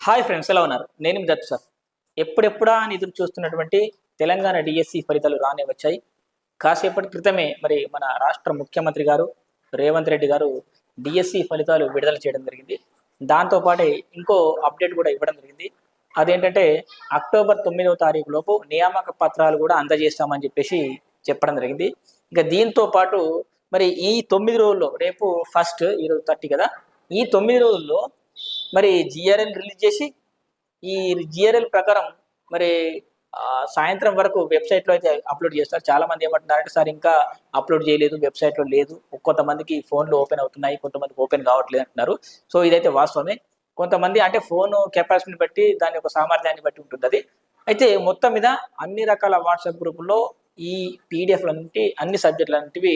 Hi friends ఎలా ఉన్నారు? నేను మీ దత్తు సార్. ఎప్పుడెప్పుడా అని ఎదురు చూస్తున్నటువంటి తెలంగాణ డిఎస్సి ఫలితాలు రానే వచ్చాయి. కాసేపటి క్రితమే మరి మన రాష్ట్ర ముఖ్యమంత్రి గారు రేవంత్ రెడ్డి గారు డిఎస్సి ఫలితాలు విడుదల చేయడం జరిగింది. దాంతోపాటే ఇంకో అప్డేట్ కూడా ఇవ్వడం జరిగింది. అదేంటంటే అక్టోబర్ తొమ్మిదవ తారీఖు లోపు నియామక పత్రాలు కూడా అందజేస్తామని చెప్పేసి చెప్పడం జరిగింది. ఇంకా దీంతో పాటు మరి ఈ తొమ్మిది రోజుల్లో రేపు ఫస్ట్ ఈరోజు థర్టీ కదా ఈ తొమ్మిది రోజుల్లో మరి జిఆర్ఎల్ రిలీజ్ చేసి ఈ జిఆర్ఎల్ ప్రకారం మరి సాయంత్రం వరకు వెబ్సైట్లో అయితే అప్లోడ్ చేస్తారు. చాలా మంది ఏమంటున్నారంటే సార్ ఇంకా అప్లోడ్ చేయలేదు వెబ్సైట్లో లేదు. కొంతమందికి ఫోన్లు ఓపెన్ అవుతున్నాయి కొంతమందికి ఓపెన్ కావట్లేదు అంటున్నారు. సో ఇదైతే వాస్తవమే. కొంతమంది అంటే ఫోన్ కెపాసిటీని బట్టి దాని యొక్క సామర్థ్యాన్ని బట్టి ఉంటుంది అది. అయితే మొత్తం మీద అన్ని రకాల వాట్సాప్ గ్రూపుల్లో ఈ పీడిఎఫ్లన్నింటి అన్ని సబ్జెక్టులు లాంటివి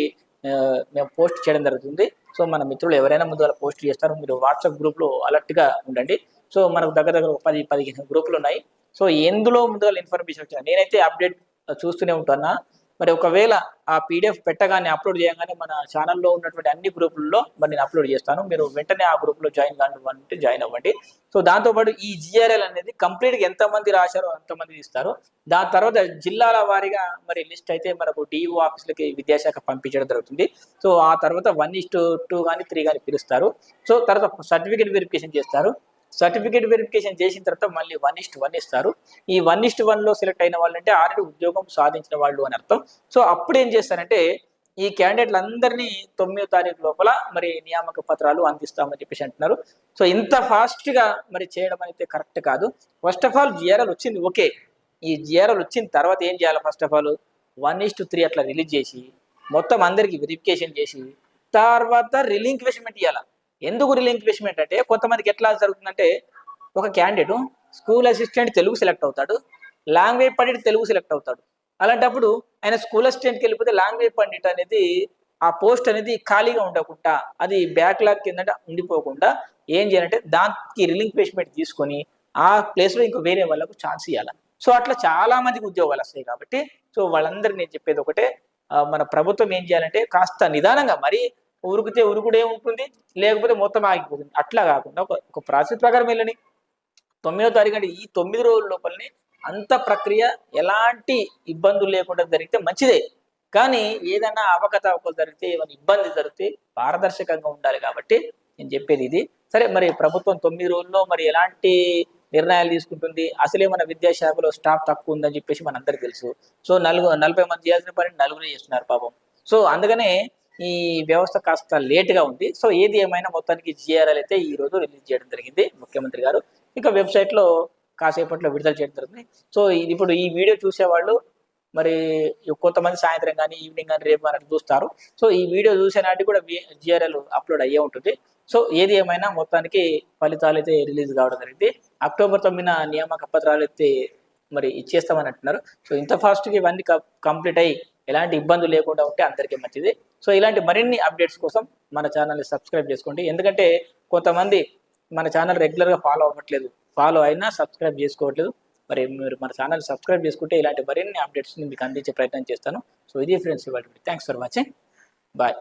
మేము పోస్ట్ చేయడం జరుగుతుంది. సో మన మిత్రులు ఎవరైనా ముందు అలా పోస్ట్ చేస్తారు మీరు వాట్సాప్ గ్రూప్లో అలర్ట్గా ఉండండి. సో మనకు దగ్గర దగ్గర ఒక పది పదిహేను గ్రూపులు ఉన్నాయి. సో ఎందులో ముందుగా ఇన్ఫర్మేషన్ వచ్చినా నేనైతే అప్డేట్ చూస్తూనే ఉంటున్నా. మరి ఒకవేళ ఆ పీడిఎఫ్ పెట్టగానే అప్లోడ్ చేయగానే మన ఛానల్లో ఉన్నటువంటి అన్ని గ్రూపుల్లో మరి నేను అప్లోడ్ చేస్తాను. మీరు వెంటనే ఆ గ్రూప్లో జాయిన్ కానివ్వండి జాయిన్ అవ్వండి. సో దాంతోపాటు ఈ జిఆర్ఎల్ అనేది కంప్లీట్గా ఎంతమంది రాశారో అంతమంది ఇస్తారు. దాని తర్వాత జిల్లాల వారీగా మరి లిస్ట్ అయితే మనకు డిఓ ఆఫీసులకి విద్యాశాఖ పంపించడం జరుగుతుంది. సో ఆ తర్వాత వన్ ఇస్ టూ టూ కానీ త్రీ కానీ పిలుస్తారు. సో తర్వాత సర్టిఫికేట్ వెరిఫికేషన్ చేస్తారు. సర్టిఫికేట్ వెరిఫికేషన్ చేసిన తర్వాత మళ్ళీ వన్ ఇస్ట్ వన్ ఇస్తారు. ఈ వన్ ఇస్ట్ వన్లో సెలెక్ట్ అయిన వాళ్ళు అంటే ఆల్రెడీ ఉద్యోగం సాధించిన వాళ్ళు అని అర్థం. సో అప్పుడు ఏం చేస్తారంటే ఈ క్యాండిడేట్లందరినీ తొమ్మిదో తారీఖు లోపల మరి నియామక పత్రాలు అందిస్తామని చెప్పేసి అంటున్నారు. సో ఇంత ఫాస్ట్గా మరి చేయడం అయితే కరెక్ట్ కాదు. ఫస్ట్ ఆఫ్ ఆల్ జిఆర్ఎల్ వచ్చింది ఓకే ఈ జిఆర్ఎల్ వచ్చిన తర్వాత ఏం చేయాలి first of all one is two three అట్లా రిలీజ్ చేసి మొత్తం అందరికి వెరిఫికేషన్ చేసి తర్వాత రిలింక్వెష్మెంట్ ఇవ్వాలి ఎందుకు రిలింక్వెష్మెంట్ అంటే కొంతమందికి ఎట్లా జరుగుతుందంటే ఒక candidate school assistant Telugu select అవుతాడు లాంగ్వేజ్ పండిట్ తెలుగు సెలెక్ట్ అవుతాడు. అలాంటప్పుడు ఆయన స్కూల్ అసిస్టెంట్కి వెళ్ళిపోతే లాంగ్వేజ్ పండిట్ అనేది ఆ పోస్ట్ అనేది ఖాళీగా ఉండకుండా అది బ్యాక్లాగ్ కింద ఉండిపోకుండా ఏం చేయాలంటే దానికి రిలింక్విష్మెంట్ తీసుకొని ఆ ప్లేస్లో ఇంకా వేరే వాళ్ళకు ఛాన్స్ ఇవ్వాలి సో అట్లా చాలా మందికి ఉద్యోగాలు వస్తాయి కాబట్టి సో వాళ్ళందరికీ నేను చెప్పేది ఒకటే మన ప్రభుత్వం ఏం చేయాలంటే కాస్త నిదానంగా మరి ఉరికితే ఉరుకుడే ఉంటుంది లేకపోతే మొత్తం ఆగిపోతుంది. అట్లా కాకుండా ఒక ఒక ప్రాసెస్ ప్రకారం వెళ్ళని. తొమ్మిదో తారీఖు అంటే ఈ తొమ్మిది రోజుల లోపలనే అంత ప్రక్రియ ఎలాంటి ఇబ్బందులు లేకుండా జరిగితే మంచిదే. కానీ ఏదైనా అవకతవకలు జరిగితే ఏమైనా ఇబ్బంది జరిగితే పారదర్శకంగా ఉండాలి కాబట్టి నేను చెప్పేది ఇది. సరే మరి ప్రభుత్వం తొమ్మిది రోజుల్లో మరి ఎలాంటి నిర్ణయాలు తీసుకుంటుంది? అసలే మన విద్యాశాఖలో స్టాఫ్ తక్కువ ఉందని చెప్పేసి మనందరికీ తెలుసు. సో నలుగు నలభై మంది చేయాల్సిన పని నలుగురు చేస్తున్నారు పాపం. సో అందుకనే ఈ వ్యవస్థ కాస్త లేట్గా ఉంది. సో ఏది ఏమైనా మొత్తానికి జిఆర్ఎల్ అయితే ఈ రోజు రిలీజ్ చేయడం జరిగింది. ముఖ్యమంత్రి గారు ఇక వెబ్సైట్లో కాసేపట్లో విడుదల చేయడం జరుగుతుంది సో ఇది ఇప్పుడు ఈ వీడియో చూసేవాళ్ళు మరి కొంతమంది సాయంత్రం కానీ ఈవినింగ్ కానీ రేపు కానీ చూస్తారు. సో ఈ వీడియో చూసే నాటికి కూడా జిఆర్ఎల్ అప్లోడ్ అయ్యే ఉంటుంది. సో ఏది ఏమైనా మొత్తానికి ఫలితాలు అయితే రిలీజ్ కావడం జరిగింది. అక్టోబర్ తొమ్మిదిన నియామక పత్రాలు అయితే మరి ఇచ్చేస్తామని అంటున్నారు. సో ఇంత ఫాస్ట్గా ఇవన్నీ కంప్లీట్ అయ్యి ఎలాంటి ఇబ్బందులు లేకుండా ఉంటే అందరికీ మంచిది. సో ఇలాంటి మరిన్ని అప్డేట్స్ కోసం మన ఛానల్ని సబ్స్క్రైబ్ చేసుకోండి. ఎందుకంటే కొంతమంది మన ఛానల్ రెగ్యులర్గా ఫాలో అవ్వట్లేదు. ఫాలో అయినా సబ్స్క్రైబ్ చేసుకోవట్లేదు. మరి మీరు మన ఛానల్ సబ్స్క్రైబ్ చేసుకుంటే ఇలాంటి మరిన్ని అప్డేట్స్ని మీకు అందించే ప్రయత్నం చేస్తాను. సో ఇది ఫ్రెండ్స్ ఇవాళ థ్యాంక్స్ ఫర్ వాచింగ్ బాయ్